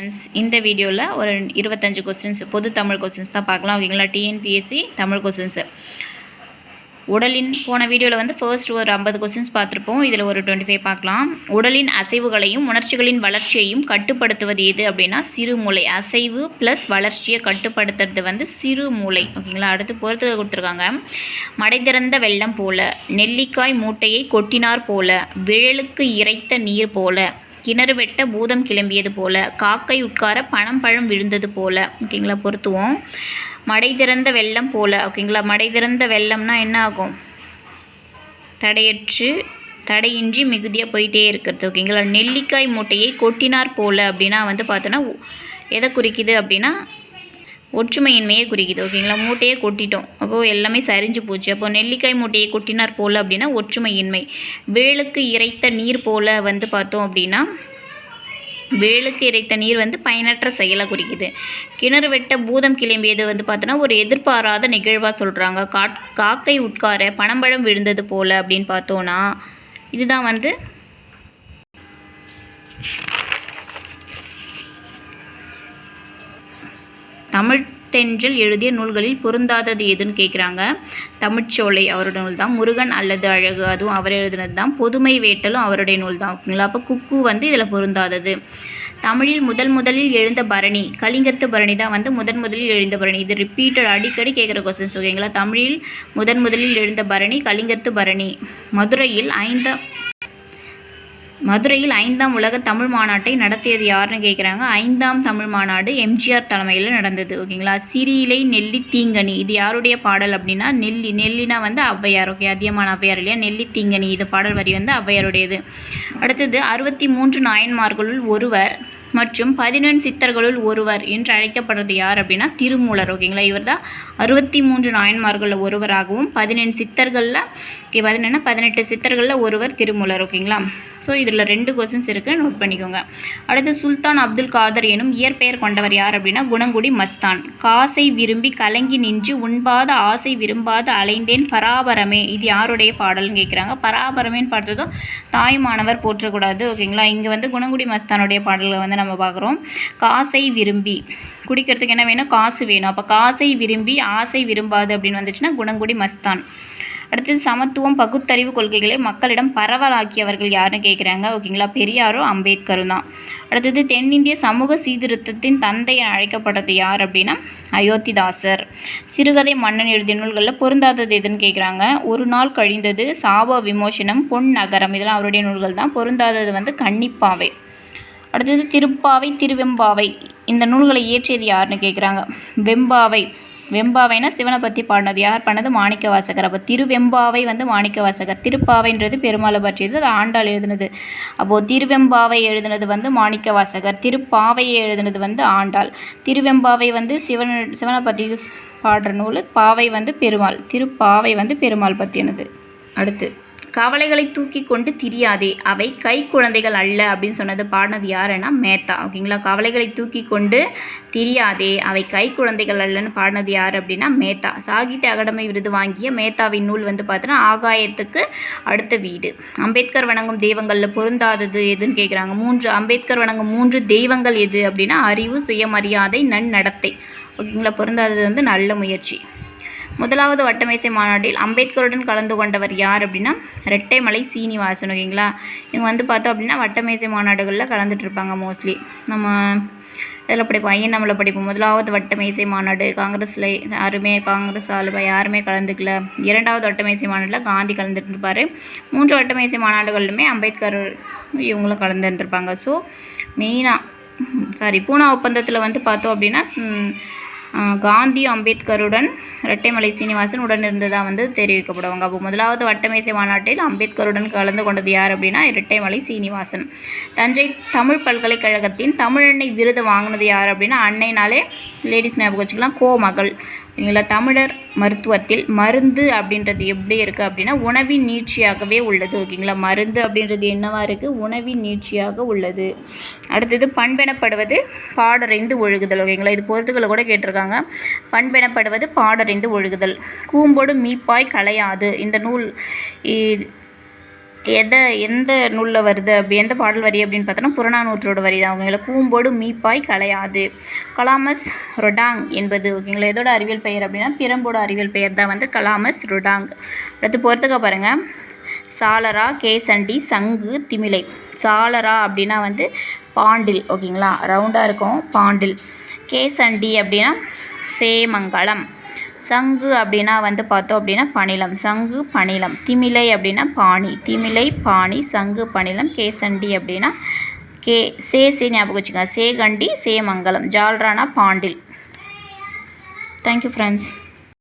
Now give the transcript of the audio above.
Friends இந்த வீடியோவில் ஒரு இருபத்தஞ்சு கொஸ்டின்ஸ் பொது தமிழ் கொஸ்டின்ஸ் தான் பார்க்கலாம். ஓகேங்களா? டிஎன்பிஎஸ்சி தமிழ் கொஸ்டின்ஸு உடலின் போன வீடியோவில் வந்து ஃபர்ஸ்ட் ஒரு ஐம்பது கொஸ்டின்ஸ் பார்த்துருப்போம். இதில் ஒரு டுவெண்ட்டி ஃபைவ் பார்க்கலாம். உடலின் அசைவுகளையும் உணர்ச்சிகளின் வளர்ச்சியையும் கட்டுப்படுத்துவது எது அப்படின்னா சிறுமூளை அசைவு ப்ளஸ் வளர்ச்சியை கட்டுப்படுத்துறது வந்து சிறுமூளை ஓகேங்களா? அடுத்து பொறுத்து கொடுத்துருக்காங்க. மடை திறந்த வெள்ளம் போல நெல்லிக்காய் மூட்டையை கொட்டினார் போல விழலுக்கு இறைத்த நீர் போல கிணறு வெட்ட பூதம் கிளம்பியது போல காக்கை உட்கார பணம் பழம் விழுந்தது போல. ஓகேங்களா பொருத்துவோம். மடை திறந்த வெள்ளம் போல. ஓகேங்களா மடை திறந்த வெள்ளம்னா என்ன ஆகும்? தடையற்று தடையின்றி மிகுதியாக போயிட்டே இருக்கிறது. ஓகேங்களா நெல்லிக்காய் மூட்டையை கொட்டினார் போல அப்படின்னா வந்து பார்த்தோன்னா எதை குறிக்குது அப்படின்னா ஒற்றுமையின்மையை குறிக்குது ஓகேங்களா மூட்டையே கொட்டிட்டோம். அப்போது எல்லாமே சரிஞ்சு போச்சு. அப்போ நெல்லிக்காய் மூட்டையை கொட்டினார் போல் அப்படின்னா ஒற்றுமையின்மை. வேலுக்கு இறைத்த நீர் போல் வந்து பார்த்தோம் அப்படின்னா வேலுக்கு இறைத்த நீர் வந்து பயனற்ற செயலை குறிக்குது கிணறு வெட்ட பூதம் கிளம்பியது வந்து பார்த்தோன்னா ஒரு எதிர்பாராத நிகழ்வாக சொல்கிறாங்க காட் காக்கை உட்கார பனம்பழம் விழுந்தது போல் அப்படின்னு பார்த்தோன்னா இதுதான் வந்து தமிழ் தென்றல் எழுதிய நூல்களில் பொருந்தாதது எதுன்னு கேட்குறாங்க தமிழ்ச்சோலை அவருடைய நூல் தான் முருகன் அல்லது அழகு அதுவும் அவர் எழுதினது தான் பொதுமை வேட்டலும் அவருடைய நூல் தான் ஓகேங்களா அப்போ குக்கு வந்து இதில் பொருந்தாதது. தமிழில் முதல் முதலில் எழுந்த பரணி கலிங்கத்து பரணி தான் வந்து முதன் முதலில் எழுந்த பரணி. இது ரிப்பீட்டட் அடிக்கடி கேட்குற கொஸ்டின்ஸ் ஓகேங்களா தமிழில் முதன் முதலில் எழுந்த பரணி கலிங்கத்து பரணி. மதுரையில் ஐந்தாம் மதுரையில் ஐந்தாம் உலக தமிழ் மாநாட்டை நடத்தியது யாருன்னு கேட்குறாங்க ஐந்தாம் தமிழ் மாநாடு எம்ஜிஆர் தலைமையில் நடந்தது ஓகேங்களா? சிறியிலை நெல்லி தீங்கனி இது யாருடைய பாடல் அப்படின்னா? நெல்லி நெல்லினா வந்து ஔவையார் ஓகே அதியமான ஔவையார் இல்லையா? நெல்லி தீங்கனி இது பாடல் வரி வந்து ஔவையாருடையது. அடுத்தது அறுபத்தி மூன்று நாயன்மார்களுள் ஒருவர் மற்றும் பதினெண் சித்தர்களுள் ஒருவர் என்று அழைக்கப்படுறது யார் அப்படின்னா திருமூலர் ஓகேங்களா? இவர் தான் அறுபத்தி மூன்று நாயன்மார்களில் ஒருவராகவும் பதினெண் சித்தர்களில் ஓகே பதினெண்ணா பதினெட்டு சித்தர்களில் ஒருவர் திருமூலர் ஓகேங்களா? ஸோ இதில் ரெண்டு கொஸ்டின்ஸ் இருக்குது நோட் பண்ணிக்கோங்க. அடுத்து சுல்தான் அப்துல் காதர் எனும் இயற்பெயர் கொண்டவர் யார் அப்படின்னா குணங்குடி மஸ்தான். காசை விரும்பி கலங்கி நின்று உண்பாத ஆசை விரும்பாத அலைந்தேன் பராபரமே. இது யாருடைய பாடல்னு கேட்குறாங்க பராபரமேன்னு பார்த்ததும் தாய்மானவர் போற்றக்கூடாது ஓகேங்களா? இங்கே வந்து குணங்குடி மஸ்தானுடைய பாடல்களை வந்து நம்ம பார்க்குறோம். காசை விரும்பி. குடிக்கிறதுக்கு என்ன வேணும்? காசு வேணும். அப்போ காசை விரும்பி ஆசை விரும்பாது அப்படின்னு வந்துச்சுன்னா குணங்குடி மஸ்தான். அடுத்தது சமத்துவம் பகுத்தறிவு கொள்கைகளை மக்களிடம் பரவலாக்கியவர்கள் யாருன்னு கேட்குறாங்க. ஓகேங்களா? பெரியாரும் அம்பேத்கரும் தான். அடுத்தது தென்னிந்திய சமூக சீர்திருத்தத்தின் தந்தை அழைக்கப்பட்டது அழைக்கப்படுறது யார் அப்படின்னா? அயோத்திதாசர். சிறுகதை மன்னன் எழுதிய நூல்களில் பொருந்தாதது எதுன்னு கேட்குறாங்க. ஒரு நாள் கழிந்தது சாப விமோசனம் பொன் நகரம். இதெல்லாம் அவருடைய நூல்கள் தான். பொருந்தாதது வந்து கன்னிப்பாவை. அடுத்தது திருப்பாவை திருவெம்பாவை. இந்த நூல்களை இயற்றியது யாருன்னு கேட்குறாங்க வெம்பாவை. வெம்பாவைனா சிவனை பற்றி பாடினது யார்? பண்ணது மாணிக்க வாசகர் அப்போ திருவெம்பாவை வந்து மாணிக்க வாசகர் திருப்பாவைன்றது பெருமாளை பற்றியது. அது ஆண்டாள் எழுதினது. அப்போது திருவெம்பாவை எழுதினது வந்து மாணிக்க வாசகர் திருப்பாவையை எழுதினது வந்து ஆண்டாள். திருவெம்பாவை வந்து சிவன் சிவனை பற்றி பாடுற நூல் பாவை வந்து பெருமாள். திருப்பாவை வந்து பெருமாள் பற்றினது அடுத்து. கவலைகளை தூக்கி கொண்டு திரியாதே. அவை கை குழந்தைகள் அல்ல அப்படின்னு சொன்னது பாடினது யாருன்னா மேத்தா. ஓகேங்களா? கவலைகளை தூக்கி கொண்டு திரியாதே. அவை கை குழந்தைகள் அல்லன்னு பாடினது யார் அப்படின்னா மேத்தா. சாகித்ய அகாடமி விருது வாங்கிய மேத்தாவின் நூல் வந்து பார்த்தோன்னா ஆகாயத்துக்கு அடுத்த வீடு. அம்பேத்கர் வணங்கும் தெய்வங்களில் பொருந்தாதது எதுன்னு கேட்குறாங்க மூன்று அம்பேத்கர் வணங்கும் மூன்று தெய்வங்கள் எது அப்படின்னா அறிவு சுயமரியாதை நன்னடத்தை. ஓகேங்களா? பொருந்தாதது வந்து நல்ல முயற்சி. முதலாவது வட்டமேசை மாநாட்டில் அம்பேத்கருடன் கலந்து கொண்டவர் யார் அப்படின்னா ரெட்டைமலை சீனிவாசன் ஓகேங்களா? இவங்க வந்து பார்த்தோம் அப்படின்னா வட்டமேசை மாநாடுகளில் கலந்துட்டுருப்பாங்க மோஸ்ட்லி நம்ம இதில் படிப்போம் ஐயனாமில் படிப்போம். முதலாவது வட்டமேசை மாநாடு காங்கிரஸில் யாருமே காங்கிரஸ் ஆளுமை யாருமே கலந்துக்கல. இரண்டாவது வட்டமேசை மாநாட்டில் காந்தி கலந்துட்டுருப்பார் மூன்று வட்டமேசை மாநாடுகளிலுமே அம்பேத்கர் இவங்களும் கலந்துட்டு ஸோ மெயினாக சாரி பூனா ஒப்பந்தத்தில் வந்து பார்த்தோம் அப்படின்னா காந்தி அம்பேத்கருடன் இரட்டைமலை சீனிவாசன் உடன் இருந்ததாக வந்து தெரிவிக்கப்படுவாங்க அப்போ முதலாவது வட்டமேசை மாநாட்டில் அம்பேத்கருடன் கலந்து கொண்டது யார் அப்படின்னா இரட்டைமலை சீனிவாசன். தஞ்சை தமிழ் பல்கலைக்கழகத்தின் தமிழன்னை விருது வாங்கினது யார் அப்படின்னா அன்னைனாலே லேடிஸ் ஞாபகம் வச்சுக்கலாம் கோமகள். இல்லைங்களா தமிழர் மருத்துவத்தில் மருந்து அப்படின்றது எப்படி இருக்குது அப்படின்னா உணவின் நீட்சியாகவே உள்ளது. ஓகேங்களா? மருந்து அப்படின்றது என்னவாக இருக்குது உணவின் நீட்சியாக உள்ளது. அடுத்தது பண்பெனப்படுவது பாடறிந்து ஒழுகுதல். ஓகேங்களா? இது பொறுத்துக்களை கூட கேட்டிருக்காங்க. பண்பெனப்படுவது பாடறிந்து ஒழுகுதல். கூம்போடு மீப்பாய் கலையாது இந்த நூல் எதை எந்த நூலில் வருது அப்படி எந்த பாடல் வரி அப்படின்னு பார்த்தோன்னா புறநானூற்றோட வரி தான். ஓகேங்களா? கூம்போடு மீப்பாய் கலையாது கலாமஸ் ரொடாங் என்பது ஓகேங்களா? எதோட அறிவியல் பெயர் அப்படின்னா பிரம்போட அறிவியல் பெயர் தான் வந்து கலாமஸ் ரொடாங். அடுத்து பொறுத்துக்க பாருங்கள் சாலரா கேசண்டி சங்கு திமிலை. சாலரா அப்படின்னா வந்து பாண்டில் ஓகேங்களா? ரவுண்டாக இருக்கும். பாண்டில். கேசண்டி அப்படின்னா சேமங்கலம். சங்கு அப்படின்னா வந்து பார்த்தோம் அப்படின்னா பணிலம் சங்கு பணிலம் திமிலை அப்படின்னா பாணி. திமிலை பாணி சங்கு பணிலம் கேசண்டி அப்படின்னா கே சே சே ஞாபகம் வச்சுக்கோங்க. சேகண்டி சேமங்கலம். ஜால்ரானா பாண்டில். Thank you friends